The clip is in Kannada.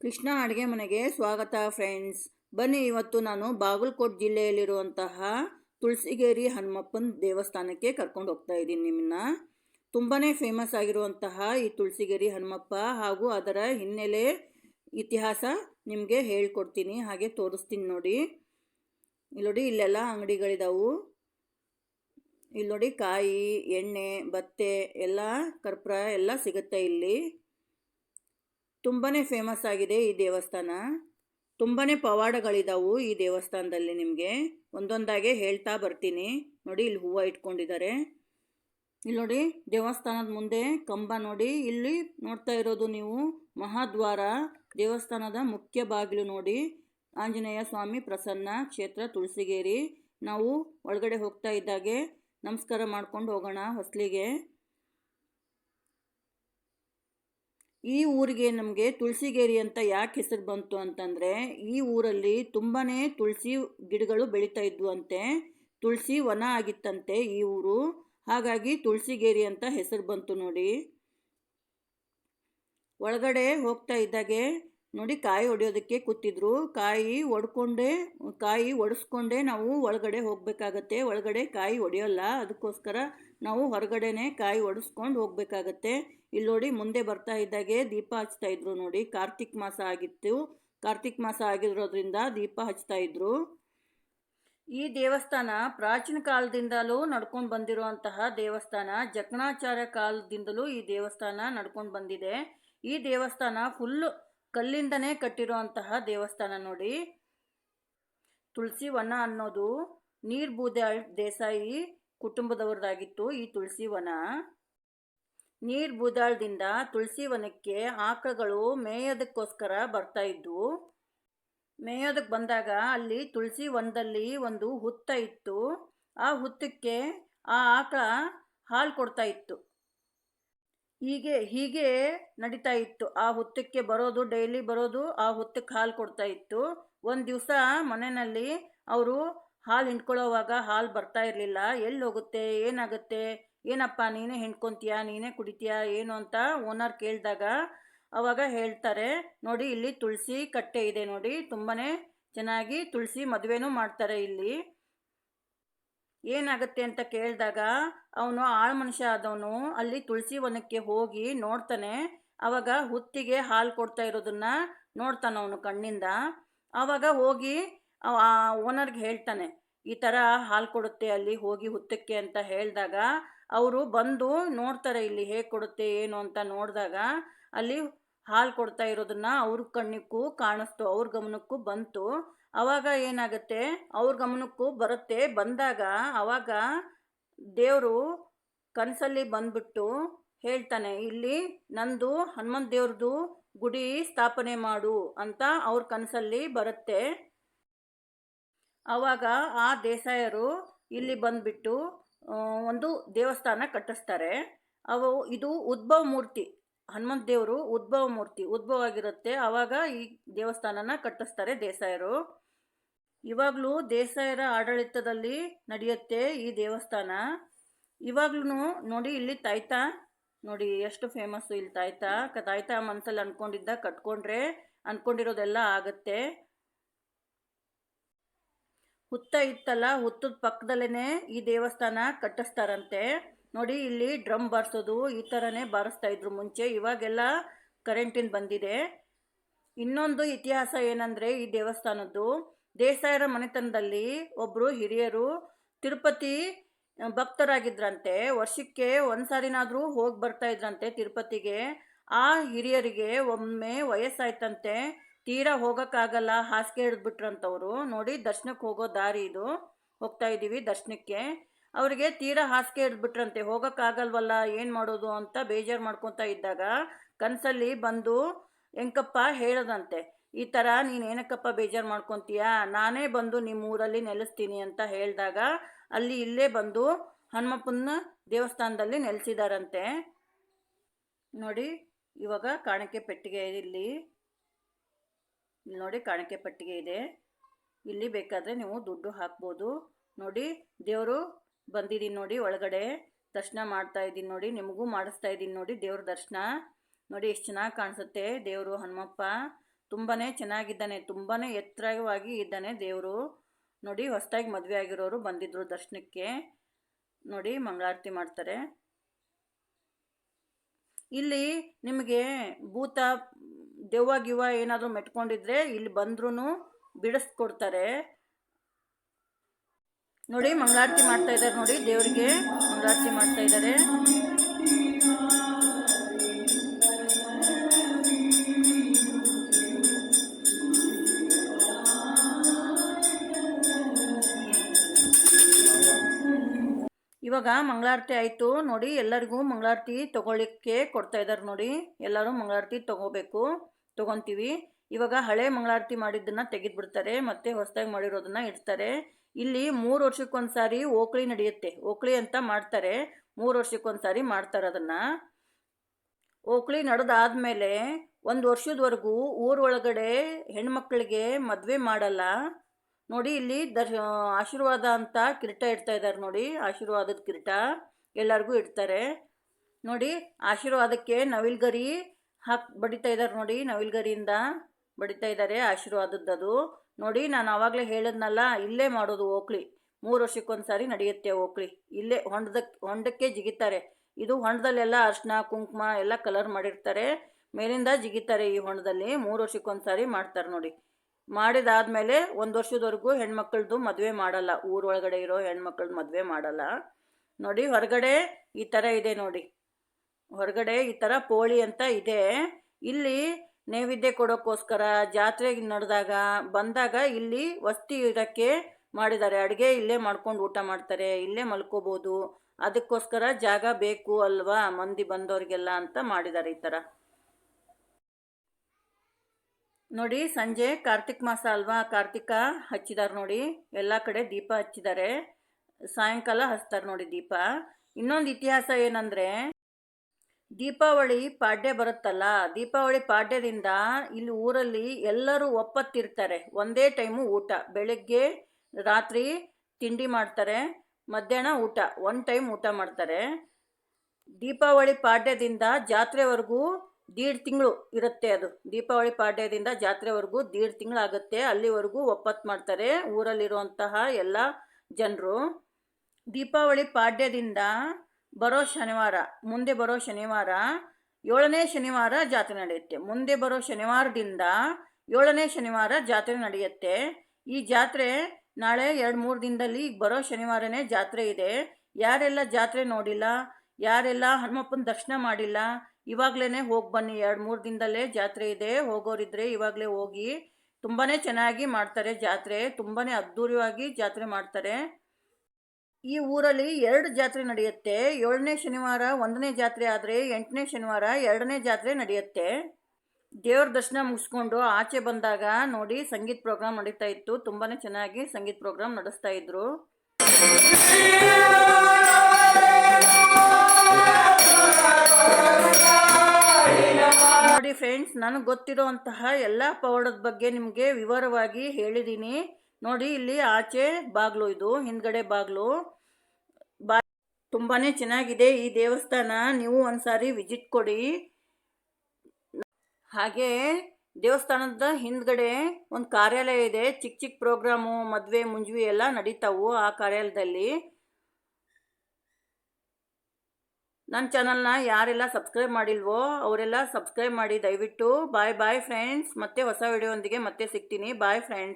ಕೃಷ್ಣ ಅಡುಗೆ ಮನೆಗೆ ಸ್ವಾಗತ ಫ್ರೆಂಡ್ಸ್ ಬನ್ನಿ, ಇವತ್ತು ನಾನು ಬಾಗಲಕೋಟ್ ಜಿಲ್ಲೆಯಲ್ಲಿರುವಂತಹ ತುಳಸಿಗೇರಿ ಹನುಮಪ್ಪನ ದೇವಸ್ಥಾನಕ್ಕೆ ಕರ್ಕೊಂಡು ಹೋಗ್ತಾ ಇದ್ದೀನಿ ನಿಮ್ಮನ್ನ. ತುಂಬಾ ಫೇಮಸ್ ಆಗಿರುವಂತಹ ಈ ತುಳಸಿಗೇರಿ ಹನುಮಪ್ಪ ಹಾಗೂ ಅದರ ಹಿನ್ನೆಲೆ ಇತಿಹಾಸ ನಿಮಗೆ ಹೇಳ್ಕೊಡ್ತೀನಿ, ಹಾಗೆ ತೋರಿಸ್ತೀನಿ ನೋಡಿ. ಇಲ್ಲಿ ನೋಡಿ ಇಲ್ಲೆಲ್ಲ ಅಂಗಡಿಗಳಿದಾವು. ಇಲ್ಲಿ ನೋಡಿ ಕಾಯಿ, ಎಣ್ಣೆ, ಬತ್ತೆ, ಎಲ್ಲ, ಕರ್ಪೂರ ಎಲ್ಲ ಸಿಗುತ್ತೆ ಇಲ್ಲಿ. ತುಂಬಾ ಫೇಮಸ್ ಆಗಿದೆ ಈ ದೇವಸ್ಥಾನ. ತುಂಬಾ ಪವಾಡಗಳಿದಾವು ಈ ದೇವಸ್ಥಾನದಲ್ಲಿ ನಿಮಗೆ. ಒಂದೊಂದಾಗೆ ಹೇಳ್ತಾ ಬರ್ತೀನಿ. ನೋಡಿ, ಇಲ್ಲಿ ಹೂವು ಇಟ್ಕೊಂಡಿದ್ದಾರೆ. ಇಲ್ಲಿ ನೋಡಿ, ದೇವಸ್ಥಾನದ ಮುಂದೆ ಕಂಬ ನೋಡಿ. ಇಲ್ಲಿ ನೋಡ್ತಾ ಇರೋದು ನೀವು ಮಹಾದ್ವಾರ, ದೇವಸ್ಥಾನದ ಮುಖ್ಯ ಬಾಗಿಲು ನೋಡಿ. ಆಂಜನೇಯ ಸ್ವಾಮಿ ಪ್ರಸನ್ನ ಕ್ಷೇತ್ರ, ತುಳಸಿಗೇರಿ. ನಾವು ಒಳಗಡೆ ಹೋಗ್ತಾ ಇದ್ದಾಗೆ ನಮಸ್ಕಾರ ಮಾಡ್ಕೊಂಡು ಹೋಗೋಣ ಹೊಸ್ಲಿಗೆ. ಈ ಊರಿಗೆ ನಮಗೆ ತುಳಸಿಗೇರಿ ಅಂತ ಯಾಕೆ ಹೆಸರು ಬಂತು ಅಂತಂದರೆ, ಈ ಊರಲ್ಲಿ ತುಂಬಾ ತುಳಸಿ ಗಿಡಗಳು ಬೆಳೀತಾ ಇದ್ವು ಅಂತೆ. ತುಳಸಿ ವನ ಆಗಿತ್ತಂತೆ ಈ ಊರು. ಹಾಗಾಗಿ ತುಳಸಿಗೇರಿ ಅಂತ ಹೆಸರು ಬಂತು ನೋಡಿ. ಒಳಗಡೆ ಹೋಗ್ತಾ ಇದ್ದಾಗೆ ನೋಡಿ ಕಾಯಿ ಒಡೆಯೋದಕ್ಕೆ ಕೂತಿದ್ರು. ಕಾಯಿ ಒಡ್ಕೊಂಡೆ, ಕಾಯಿ ಒಡಿಸ್ಕೊಂಡೇ ನಾವು ಒಳಗಡೆ ಹೋಗಬೇಕಾಗತ್ತೆ. ಒಳಗಡೆ ಕಾಯಿ ಒಡೆಯೋಲ್ಲ. ಅದಕ್ಕೋಸ್ಕರ ನಾವು ಹೊರಗಡೆನೇ ಕಾಯಿ ಒಡಿಸ್ಕೊಂಡು ಹೋಗಬೇಕಾಗತ್ತೆ. ಇಲ್ಲಿ ನೋಡಿ ಮುಂದೆ ಬರ್ತಾ ಇದ್ದಾಗೆ ದೀಪ ಹಚ್ತಾ ಇದ್ರು ನೋಡಿ. ಕಾರ್ತಿಕ್ ಮಾಸ ಆಗಿತ್ತು. ಕಾರ್ತಿಕ್ ಮಾಸ ಆಗಿರೋದ್ರಿಂದ ದೀಪ ಹಚ್ತಾ ಇದ್ರು. ಈ ದೇವಸ್ಥಾನ ಪ್ರಾಚೀನ ಕಾಲದಿಂದಲೂ ನಡ್ಕೊಂಡು ಬಂದಿರುವಂತಹ ದೇವಸ್ಥಾನ. ಜಕಣಾಚಾರ್ಯ ಕಾಲದಿಂದಲೂ ಈ ದೇವಸ್ಥಾನ ನಡ್ಕೊಂಡು ಬಂದಿದೆ. ಈ ದೇವಸ್ಥಾನ ಫುಲ್ ಕಲ್ಲಿಂದನೇ ಕಟ್ಟಿರುವಂತಹ ದೇವಸ್ಥಾನ ನೋಡಿ. ತುಳಸಿ ವನ ಅನ್ನೋದು ನೀರ್ ಬೂದೆ ದೇಸಾಯಿ ಕುಟುಂಬದವ್ರದ್ದಾಗಿತ್ತು ಈ ತುಳಸಿ ವನ. ನೀರ್ ಬೂದಾಳ್ದಿಂದ ತುಳಸಿ ವನಕ್ಕೆ ಆಕಳುಗಳು ಮೇಯೋದಕ್ಕೋಸ್ಕರ ಬರ್ತಾ ಇದ್ವು ಮೇಯೋದಕ್ಕೆ ಬಂದಾಗ ಅಲ್ಲಿ ತುಳಸಿ ವನದಲ್ಲಿ ಒಂದು ಹುತ್ತ ಇತ್ತು. ಆ ಹುತ್ತಕ್ಕೆ ಆ ಆಕಳ ಹಾಲು ಕೊಡ್ತಾ ಇತ್ತು. ಹೀಗೆ ಹೀಗೆ ನಡೀತಾ ಇತ್ತು. ಆ ಹುತ್ತಕ್ಕೆ ಬರೋದು ಡೈಲಿ ಬರೋದು, ಆ ಹುತ್ತಕ್ಕೆ ಹಾಲು ಕೊಡ್ತಾ ಇತ್ತು. ಒಂದು ದಿವಸ ಮನೆಯಲ್ಲಿ ಅವರು ಹಾಲು ಹಿಂಡ್ಕೊಳ್ಳೋವಾಗ ಹಾಲು ಬರ್ತಾ ಇರಲಿಲ್ಲ. ಎಲ್ಲಿ ಹೋಗುತ್ತೆ? ಏನಾಗುತ್ತೆ? ಏನಪ್ಪ, ನೀನೇ ಹಿಂಡ್ಕೊತೀಯಾ? ನೀನೇ ಕುಡಿತೀಯಾ? ಏನು ಅಂತ ಓನರ್ ಕೇಳಿದಾಗ ಅವಾಗ ಹೇಳ್ತಾರೆ, ನೋಡಿ, ಇಲ್ಲಿ ತುಳಸಿ ಕಟ್ಟೆ ಇದೆ ನೋಡಿ. ತುಂಬಾ ಚೆನ್ನಾಗಿ ತುಳಸಿ ಮದುವೆನೂ ಮಾಡ್ತಾರೆ ಇಲ್ಲಿ. ಏನಾಗುತ್ತೆ ಅಂತ ಕೇಳಿದಾಗ ಅವನು ಆಳು ಮನುಷ್ಯ ಆದವನು, ಅಲ್ಲಿ ತುಳಸಿ ವನಕ್ಕೆ ಹೋಗಿ ನೋಡ್ತಾನೆ. ಅವಾಗ ಹುತ್ತಿಗೆ ಹಾಲು ಕೊಡ್ತಾ ಇರೋದನ್ನ ನೋಡ್ತಾನೆ ಅವನು ಕಣ್ಣಿಂದ. ಆವಾಗ ಹೋಗಿ ಆ ಓನರ್ಗೆ ಹೇಳ್ತಾನೆ, ಈ ಥರ ಹಾಲು ಕೊಡುತ್ತೆ, ಅಲ್ಲಿ ಹೋಗಿ ಹುತ್ತಕ್ಕೆ ಅಂತ ಹೇಳಿದಾಗ ಅವರು ಬಂದು ನೋಡ್ತಾರೆ, ಇಲ್ಲಿ ಹೇಗೆ ಕೊಡುತ್ತೆ, ಏನು ಅಂತ ನೋಡಿದಾಗ ಅಲ್ಲಿ ಹಾಲು ಕೊಡ್ತಾ ಇರೋದನ್ನ ಅವ್ರ ಕಣ್ಣಿಗೂ ಕಾಣಿಸ್ತು, ಅವ್ರ ಗಮನಕ್ಕೂ ಬಂತು. ಅವಾಗ ಏನಾಗುತ್ತೆ? ಅವ್ರ ಗಮನಕ್ಕೂ ಬರುತ್ತೆ. ಬಂದಾಗ ಅವಾಗ ದೇವರು ಕನಸಲ್ಲಿ ಬಂದ್ಬಿಟ್ಟು ಹೇಳ್ತಾನೆ, ಇಲ್ಲಿ ನಂದು ಹನುಮಂತ ದೇವ್ರದ್ದು ಗುಡಿ ಸ್ಥಾಪನೆ ಮಾಡು ಅಂತ ಅವ್ರ ಕನಸಲ್ಲಿ ಬರುತ್ತೆ. ಆವಾಗ ಆ ದೇಸಾಯರು ಇಲ್ಲಿ ಬಂದ್ಬಿಟ್ಟು ಒಂದು ದೇವಸ್ಥಾನ ಕಟ್ಟಿಸ್ತಾರೆ. ಅವು, ಇದು ಉದ್ಭವ ಮೂರ್ತಿ, ಹನುಮಂತ ದೇವರು ಉದ್ಭವ ಮೂರ್ತಿ, ಉದ್ಭವ ಆಗಿರುತ್ತೆ. ಆವಾಗ ಈ ದೇವಸ್ಥಾನನ ಕಟ್ಟಿಸ್ತಾರೆ ದೇಸಾಯರು. ಇವಾಗಲೂ ದೇಸಾಯರ ಆಡಳಿತದಲ್ಲಿ ನಡೆಯುತ್ತೆ ಈ ದೇವಸ್ಥಾನ. ಇವಾಗ್ಲೂ ನೋಡಿ ಇಲ್ಲಿ ತಾಯ್ತಾ, ನೋಡಿ ಎಷ್ಟು ಫೇಮಸ್ಸು ಇಲ್ಲಿ ತಾಯ್ತಾ. ತಾಯ್ತಾ ಮನಸ್ಸಲ್ಲಿ ಅನ್ಕೊಂಡಿದ್ದ ಕಟ್ಕೊಂಡ್ರೆ ಅನ್ಕೊಂಡಿರೋದೆಲ್ಲ ಆಗುತ್ತೆ. ಹುತ್ತ ಇತ್ತಲ್ಲ, ಹುತ್ತದ ಪಕ್ಕದಲ್ಲೇ ಈ ದೇವಸ್ಥಾನ ಕಟ್ಟಿಸ್ತಾರಂತೆ. ನೋಡಿ ಇಲ್ಲಿ ಡ್ರಮ್ ಬಾರಿಸೋದು, ಈ ಥರನೇ ಬಾರಿಸ್ತಾ ಇದ್ರು ಮುಂಚೆ. ಇವಾಗೆಲ್ಲ ಕರೆಂಟಿನ ಬಂದಿದೆ. ಇನ್ನೊಂದು ಇತಿಹಾಸ ಏನಂದರೆ ಈ ದೇವಸ್ಥಾನದ್ದು. ದೇಸಾಯರ ಮನೆತನದಲ್ಲಿ ಒಬ್ಬರು ಹಿರಿಯರು ತಿರುಪತಿ ಭಕ್ತರಾಗಿದ್ರಂತೆ. ವರ್ಷಕ್ಕೆ ಒಂದು ಸಾರಿನಾದರೂ ಹೋಗಿ ಬರ್ತಾ ಇದ್ರಂತೆ ತಿರುಪತಿಗೆ. ಆ ಹಿರಿಯರಿಗೆ ಒಮ್ಮೆ ವಯಸ್ಸಾಯ್ತಂತೆ. ತೀರಾ ಹೋಗೋಕ್ಕಾಗಲ್ಲ, ಹಾಸಿಗೆ ಹಿಡಿದ್ಬಿಟ್ರಂತವ್ರು. ನೋಡಿ ದರ್ಶನಕ್ಕೆ ಹೋಗೋ ದಾರಿ ಇದು. ಹೋಗ್ತಾ ಇದ್ದೀವಿ ದರ್ಶನಕ್ಕೆ. ಅವರಿಗೆ ತೀರಾ ಹಾಸಿಗೆ ಹಿಡಿದ್ಬಿಟ್ರಂತೆ. ಹೋಗೋಕ್ಕಾಗಲ್ವಲ್ಲ, ಏನು ಮಾಡೋದು ಅಂತ ಬೇಜಾರು ಮಾಡ್ಕೊತಾ ಇದ್ದಾಗ ಕನಸಲ್ಲಿ ಬಂದು, ಎಂಕಪ್ಪ, ಹೇಳದಂತೆ. ಈ ಥರ ನೀನು ಏನಕ್ಕಪ್ಪ ಬೇಜಾರು ಮಾಡ್ಕೊತೀಯಾ? ನಾನೇ ಬಂದು ನಿಮ್ಮ ಊರಲ್ಲಿ ನೆಲೆಸ್ತೀನಿ ಅಂತ ಹೇಳಿದಾಗ ಅಲ್ಲಿ ಇಲ್ಲೇ ಬಂದು ಹನುಮಪ್ಪನ ದೇವಸ್ಥಾನದಲ್ಲಿ ನೆಲೆಸಿದಾರಂತೆ. ನೋಡಿ, ಇವಾಗ ಕಾಣಿಕೆ ಪೆಟ್ಟಿಗೆ ಇದೆ ಇಲ್ಲಿ. ಇಲ್ಲಿ ನೋಡಿ ಕಾಣಿಕೆ ಪೆಟ್ಟಿಗೆ ಇದೆ. ಇಲ್ಲಿ ಬೇಕಾದರೆ ನೀವು ದುಡ್ಡು ಹಾಕ್ಬೋದು. ನೋಡಿ, ದೇವರು ಬಂದಿದ್ದೀನಿ ನೋಡಿ ಒಳಗಡೆ. ದರ್ಶನ ಮಾಡ್ತಾ ಇದ್ದೀನಿ ನೋಡಿ, ನಿಮಗೂ ಮಾಡಿಸ್ತಾ ಇದ್ದೀನಿ ನೋಡಿ ದೇವ್ರ ದರ್ಶನ. ನೋಡಿ, ಎಷ್ಟು ಚೆನ್ನಾಗಿ ಕಾಣಿಸುತ್ತೆ ದೇವರು ಹನುಮಪ್ಪ. ತುಂಬಾ ಚೆನ್ನಾಗಿದ್ದಾನೆ ತುಂಬಾ ಎತ್ತರವಾಗಿ ಇದ್ದಾನೆ ದೇವರು. ನೋಡಿ, ಹೊಸದಾಗಿ ಮದುವೆ ಆಗಿರೋರು ಬಂದಿದ್ರು ದರ್ಶನಕ್ಕೆ. ನೋಡಿ, ಮಂಗಳಾರತಿ ಮಾಡ್ತಾರೆ. ಇಲ್ಲಿ ನಿಮಗೆ ಭೂತ, ದೆವ್ವ, ಗಿವ್ವ ಏನಾದರೂ ಮೆಟ್ಕೊಂಡಿದ್ರೆ ಇಲ್ಲಿ ಬಂದ್ರೂ ಬಿಡಿಸ್ಕೊಡ್ತಾರೆ. ನೋಡಿ, ಮಂಗಳಾರತಿ ಮಾಡ್ತಾ ಇದ್ದಾರೆ ನೋಡಿ ದೇವರಿಗೆ. ಮಂಗಳಾರತಿ ಮಾಡ್ತಾ ಇದ್ದಾರೆ. ಇವಾಗ ಮಂಗಳಾರತಿ ಆಯಿತು ನೋಡಿ, ಎಲ್ಲರಿಗೂ ಮಂಗಳಾರತಿ ತಗೊಳ್ಳಿಕ್ಕೆ ಕೊಡ್ತಾ ಇದ್ದಾರೆ ನೋಡಿ. ಎಲ್ಲರೂ ಮಂಗಳಾರತಿ ತಗೋಬೇಕು, ತಗೊತೀವಿ. ಇವಾಗ ಹಳೆ ಮಂಗಳಾರತಿ ಮಾಡಿದ್ದನ್ನು ತೆಗೆದುಬಿಡ್ತಾರೆ, ಮತ್ತೆ ಹೊಸದಾಗಿ ಮಾಡಿರೋದನ್ನು ಇಡ್ತಾರೆ. ಇಲ್ಲಿ ಮೂರು ವರ್ಷಕ್ಕೊಂದ್ಸಾರಿ ಓಕಳಿ ನಡೆಯುತ್ತೆ. ಓಕಳಿ ಅಂತ ಮಾಡ್ತಾರೆ. ಮೂರು ವರ್ಷಕ್ಕೊಂದ್ಸಾರಿ ಮಾಡ್ತಾರೆ ಅದನ್ನು. ಓಕಳಿ ನಡೆದಾದ್ಮೇಲೆ ಒಂದು ವರ್ಷದವರೆಗೂ ಊರೊಳಗಡೆ ಹೆಣ್ಮಕ್ಳಿಗೆ ಮದುವೆ ಮಾಡಲ್ಲ. ನೋಡಿ ಇಲ್ಲಿ ದರ್ಶ ಆಶೀರ್ವಾದ ಅಂತ ಕಿರೀಟ ಇಡ್ತಾ ಇದ್ದಾರೆ ನೋಡಿ, ಆಶೀರ್ವಾದದ ಕಿರೀಟ ಎಲ್ಲರಿಗೂ ಇಡ್ತಾರೆ. ನೋಡಿ, ಆಶೀರ್ವಾದಕ್ಕೆ ನವಿಲ್ಗರಿ ಹಾಕಿ, ಬಡಿತಾ ಇದ್ದಾರೆ ನೋಡಿ ನವಿಲ್ಗರಿಯಿಂದ ಬಡಿತಾ ಇದ್ದಾರೆ ಆಶೀರ್ವಾದದ್ದು ನೋಡಿ, ನಾನು ಆವಾಗಲೇ ಹೇಳಿದ್ನಲ್ಲ, ಇಲ್ಲೇ ಮಾಡೋದು ಓಕ್ಳಿ ಮೂರು ವರ್ಷಕ್ಕೊಂದು ಸಾರಿ ನಡೆಯುತ್ತೆ ಓಕ್ಳಿ ಇಲ್ಲೇ ಹೊಂಡದಕ್ಕೆ ಹೊಂಡಕ್ಕೆ ಜಿಗಿತಾರೆ. ಇದು ಹೊಂಡದಲ್ಲೆಲ್ಲ ಅರ್ಶಿನ ಕುಂಕುಮ ಎಲ್ಲ ಕಲರ್ ಮಾಡಿರ್ತಾರೆ. ಮೇಲಿಂದ ಜಿಗಿತಾರೆ ಈ ಹೊಂಡದಲ್ಲಿ. ಮೂರು ವರ್ಷಕ್ಕೊಂದು ಸಾರಿ ಮಾಡ್ತಾರೆ ನೋಡಿ. ಮಾಡಿದಾದ್ಮೇಲೆ ಒಂದು ವರ್ಷದವರೆಗೂ ಹೆಣ್ಮಕ್ಳದ್ದು ಮದುವೆ ಮಾಡಲ್ಲ. ಊರೊಳಗಡೆ ಇರೋ ಹೆಣ್ಮಕ್ಳದ್ದು ಮದುವೆ ಮಾಡಲ್ಲ. ನೋಡಿ, ಹೊರಗಡೆ ಈ ಥರ ಇದೆ ನೋಡಿ. ಹೊರಗಡೆ ಈ ಥರ ಪೋಳಿ ಅಂತ ಇದೆ. ಇಲ್ಲಿ ನೈವೇದ್ಯ ಕೊಡೋಕ್ಕೋಸ್ಕರ ಜಾತ್ರೆಗೆ ನಡೆದಾಗ ಬಂದಾಗ ಇಲ್ಲಿ ವಸ್ತಿ ಇದಕ್ಕೆ ಮಾಡಿದ್ದಾರೆ. ಅಡುಗೆ ಇಲ್ಲೇ ಮಾಡ್ಕೊಂಡು ಊಟ ಮಾಡ್ತಾರೆ. ಇಲ್ಲೇ ಮಲ್ಕೋಬೋದು. ಅದಕ್ಕೋಸ್ಕರ ಜಾಗ ಬೇಕು ಅಲ್ವಾ? ಮಂದಿ ಬಂದವರಿಗೆಲ್ಲ ಅಂತ ಮಾಡಿದ್ದಾರೆ ಈ ಥರ ನೋಡಿ, ಸಂಜೆ ಕಾರ್ತಿಕ್ ಮಾಸ ಅಲ್ವಾ? ಕಾರ್ತಿಕ ಹಚ್ಚಿದ್ದಾರೆ ನೋಡಿ. ಎಲ್ಲ ಕಡೆ ದೀಪ ಹಚ್ಚಿದ್ದಾರೆ ಸಾಯಂಕಾಲ ಹಚ್ತಾರೆ ನೋಡಿ ದೀಪ. ಇನ್ನೊಂದು ಇತಿಹಾಸ ಏನಂದರೆ, ದೀಪಾವಳಿ ಪಾಡ್ಯ ಬರುತ್ತಲ್ಲ? ದೀಪಾವಳಿ ಪಾಡ್ಯದಿಂದ ಇಲ್ಲಿ ಊರಲ್ಲಿ ಎಲ್ಲರೂ ಒಪ್ಪತ್ತಿರ್ತಾರೆ. ಒಂದೇ ಟೈಮು ಊಟ. ಬೆಳಗ್ಗೆ ರಾತ್ರಿ ತಿಂಡಿ ಮಾಡ್ತಾರೆ, ಮಧ್ಯಾಹ್ನ ಊಟ. ಒನ್ ಟೈಮ್ ಊಟ ಮಾಡ್ತಾರೆ. ದೀಪಾವಳಿ ಪಾಡ್ಯದಿಂದ ಜಾತ್ರೆವರೆಗೂ ದೀಡ್ ತಿಂಗಳು ಇರುತ್ತೆ ಅದು. ದೀಪಾವಳಿ ಪಾಡ್ಯದಿಂದ ಜಾತ್ರೆವರೆಗೂ ದೀಡ್ ತಿಂಗಳಾಗುತ್ತೆ ಅಲ್ಲಿವರೆಗೂ ಒಪ್ಪತ್ತು ಮಾಡ್ತಾರೆ ಊರಲ್ಲಿರುವಂತಹ ಎಲ್ಲ ಜನರು. ದೀಪಾವಳಿ ಪಾಡ್ಯದಿಂದ ಬರೋ ಶನಿವಾರ, ಮುಂದೆ ಬರೋ ಶನಿವಾರ, ಏಳನೇ ಶನಿವಾರ ಜಾತ್ರೆ ನಡೆಯುತ್ತೆ. ಮುಂದೆ ಬರೋ ಶನಿವಾರದಿಂದ ಏಳನೇ ಶನಿವಾರ ಜಾತ್ರೆ ನಡೆಯುತ್ತೆ. ಈ ಜಾತ್ರೆ ನಾಳೆ ಎರಡು ಮೂರು ದಿನದಲ್ಲಿ ಬರೋ ಶನಿವಾರನೇ ಜಾತ್ರೆ ಇದೆ. ಯಾರೆಲ್ಲ ಜಾತ್ರೆ ನೋಡಿಲ್ಲ, ಯಾರೆಲ್ಲ ಹನುಮಪ್ಪನ ದರ್ಶನ ಮಾಡಿಲ್ಲ ಇವಾಗಲೇ ಹೋಗಿ ಬನ್ನಿ. ಎರಡು ಮೂರು ದಿನದಲ್ಲೇ ಜಾತ್ರೆ ಇದೆ. ಹೋಗೋರಿದ್ರೆ ಇವಾಗಲೇ ಹೋಗಿ ತುಂಬಾ ಚೆನ್ನಾಗಿ ಮಾಡ್ತಾರೆ ಜಾತ್ರೆ. ತುಂಬಾ ಅದ್ಧೂರಿಯಾಗಿ ಜಾತ್ರೆ ಮಾಡ್ತಾರೆ. ಈ ಊರಲ್ಲಿ ಎರಡು ಜಾತ್ರೆ ನಡೆಯುತ್ತೆ. ಏಳನೇ ಶನಿವಾರ ಒಂದನೇ ಜಾತ್ರೆ ಆದರೆ ಎಂಟನೇ ಶನಿವಾರ ಎರಡನೇ ಜಾತ್ರೆ ನಡೆಯುತ್ತೆ. ದೇವ್ರ ದರ್ಶನ ಮುಗಿಸ್ಕೊಂಡು ಆಚೆ ಬಂದಾಗ ನೋಡಿ ಸಂಗೀತ ಪ್ರೋಗ್ರಾಮ್ ನಡೀತಾ ಇತ್ತು. ತುಂಬಾ ಚೆನ್ನಾಗಿ ಸಂಗೀತ ಪ್ರೋಗ್ರಾಮ್ ನಡೆಸ್ತಾ ಇದ್ರು. ನೋಡಿ ಫ್ರೆಂಡ್ಸ್ ನನಗೆ ಗೊತ್ತಿರುವಂತಹ ಎಲ್ಲ ಪವಾಡದ ಬಗ್ಗೆ ನಿಮಗೆ ವಿವರವಾಗಿ ಹೇಳಿದ್ದೀನಿ ನೋಡಿ, ಇಲ್ಲಿ ಆಚೆ ಬಾಗ್ಲು ಇದು, ಹಿಂದ್ಗಡೆ ಬಾಗ್ಲು. ಬಾ ತುಂಬಾ ಚೆನ್ನಾಗಿದೆ ಈ ದೇವಸ್ಥಾನ. ನೀವು ಒಂದ್ಸಾರಿ ವಿಸಿಟ್ ಕೊಡಿ. ಹಾಗೆ, ದೇವಸ್ಥಾನದ ಹಿಂದ್ಗಡೆ ಒಂದು ಕಾರ್ಯಾಲಯ ಇದೆ. ಚಿಕ್ಕ ಚಿಕ್ಕ ಪ್ರೋಗ್ರಾಮು, ಮದುವೆ, ಮುಂಜುವಿ ಎಲ್ಲ ನಡೀತಾವು ಆ ಕಾರ್ಯಾಲಯದಲ್ಲಿ. ನನ್ನ ಚಾನಲ್ನ ಯಾರೆಲ್ಲ ಸಬ್ಸ್ಕ್ರೈಬ್ ಮಾಡಿಲ್ವೋ ಅವರೆಲ್ಲ ಸಬ್ಸ್ಕ್ರೈಬ್ ಮಾಡಿ ದಯವಿಟ್ಟು. ಬಾಯ್ ಬಾಯ್ ಫ್ರೆಂಡ್ಸ್ ಮತ್ತೆ ಹೊಸ ವಿಡಿಯೋಂದಿಗೆ ಮತ್ತೆ ಸಿಗ್ತೀನಿ. Bye friends